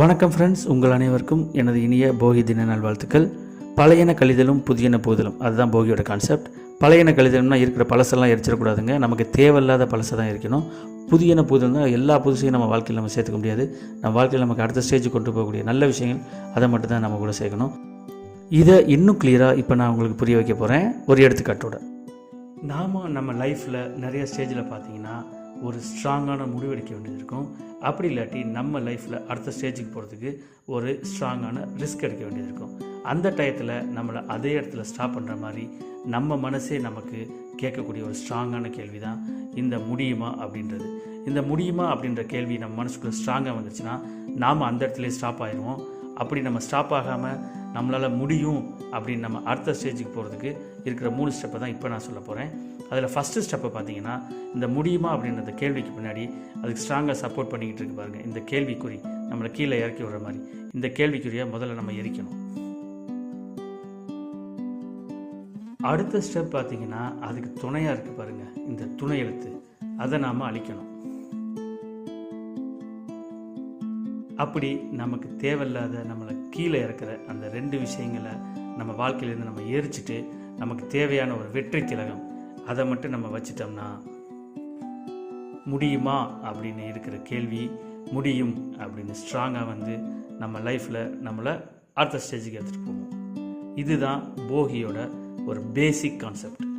வணக்கம் ஃப்ரெண்ட்ஸ் உங்கள் அனைவருக்கும் எனது இனிய போகி தின நல்வாழ்த்துக்கள். பழையன கழிதலும் புதியன போதலும். அதுதான் போகியோட கான்செப்ட் பழையன கழிதலும்னா இருக்கிற பழசெல்லாம் எரிச்சிடக்கூடாதுங்க. நமக்கு தேவையில்லாத பழசை தான் இருக்கணும் புதியன புகுதல் எல்லா புதுசையும் நம்ம வாழ்க்கையில் நம்ம சேர்த்துக்க முடியாது. நம்ம வாழ்க்கையில் நமக்கு அடுத்த ஸ்டேஜுக்கு கொண்டு போகக்கூடிய நல்ல விஷயங்கள் அதை மட்டும் தான் நம்ம கூட சேர்க்கணும். இதை இன்னும் கிளியராக இப்போ நான் உங்களுக்கு புரிய வைக்க போகிறேன் ஒரு எடுத்துக்காட்டோட. நாம் நம்ம லைஃப்பில் நிறைய ஸ்டேஜில் பார்த்தீங்கன்னா ஒரு ஸ்ட்ராங்கான முடிவெடுக்க வேண்டியது இருக்கும். அப்படி இல்லாட்டி நம்ம லைஃப்பில் அடுத்த ஸ்டேஜுக்கு போகிறதுக்கு ஒரு ஸ்ட்ராங்கான ரிஸ்க் எடுக்க வேண்டியது இருக்கும். அந்த டயத்தில் நம்மளை அதே இடத்துல ஸ்டாப் பண்ணுற மாதிரி நம்ம மனசே நமக்கு கேட்கக்கூடிய ஒரு ஸ்ட்ராங்கான கேள்வி தான் இந்த முடியுமா அப்படின்றது. இந்த முடியுமா அப்படின்ற கேள்வி நம்ம மனசுக்குள்ளே ஸ்ட்ராங்காக வந்துச்சுன்னா நாம் அந்த இடத்துலயே ஸ்டாப் ஆயிடுவோம். அப்படி நம்ம ஸ்டாப் ஆகாமல் நம்மளால் முடியும் அப்படின்னு நம்ம அடுத்த ஸ்டேஜுக்கு போகிறதுக்கு இருக்கிற மூணு ஸ்டெப்பை தான் இப்போ நான் சொல்ல போகிறேன் அதில் ஃபஸ்ட்டு ஸ்டெப்பை பார்த்தீங்கன்னா இந்த முடியுமா அப்படின்ற கேள்விக்கு பின்னாடி அதுக்கு ஸ்ட்ராங்காக சப்போர்ட் பண்ணிக்கிட்டு இருக்கு பாருங்கள் இந்த கேள்விக்குறி நம்மளை கீழே இறக்கி விடுற மாதிரி. இந்த கேள்விக்குறியை முதல்ல நம்ம எரிக்கணும். அடுத்த ஸ்டெப் பார்த்தீங்கன்னா அதுக்கு துணையாக இருக்குது பாருங்கள் இந்த துணை எழுத்து. அதை நாம் அழிக்கணும். அப்படி நமக்கு தேவையில்லாத நம்மளை கீழே இருக்கிற அந்த ரெண்டு விஷயங்களை நம்ம வாழ்க்கையிலேருந்து நம்ம எரிச்சிட்டு நமக்கு தேவையான ஒரு வெற்றி திலகம் அதை மட்டும் நம்ம வச்சிட்டோம்னா முடியுமா அப்படின்னு இருக்கிற கேள்வி முடியும் அப்படின்னு ஸ்ட்ராங்காக வந்து நம்ம லைஃப்பில் நம்மளை அடுத்த ஸ்டேஜுக்கு எடுத்துகிட்டு போவோம் இதுதான் போகியோட ஒரு பேசிக் கான்செப்ட்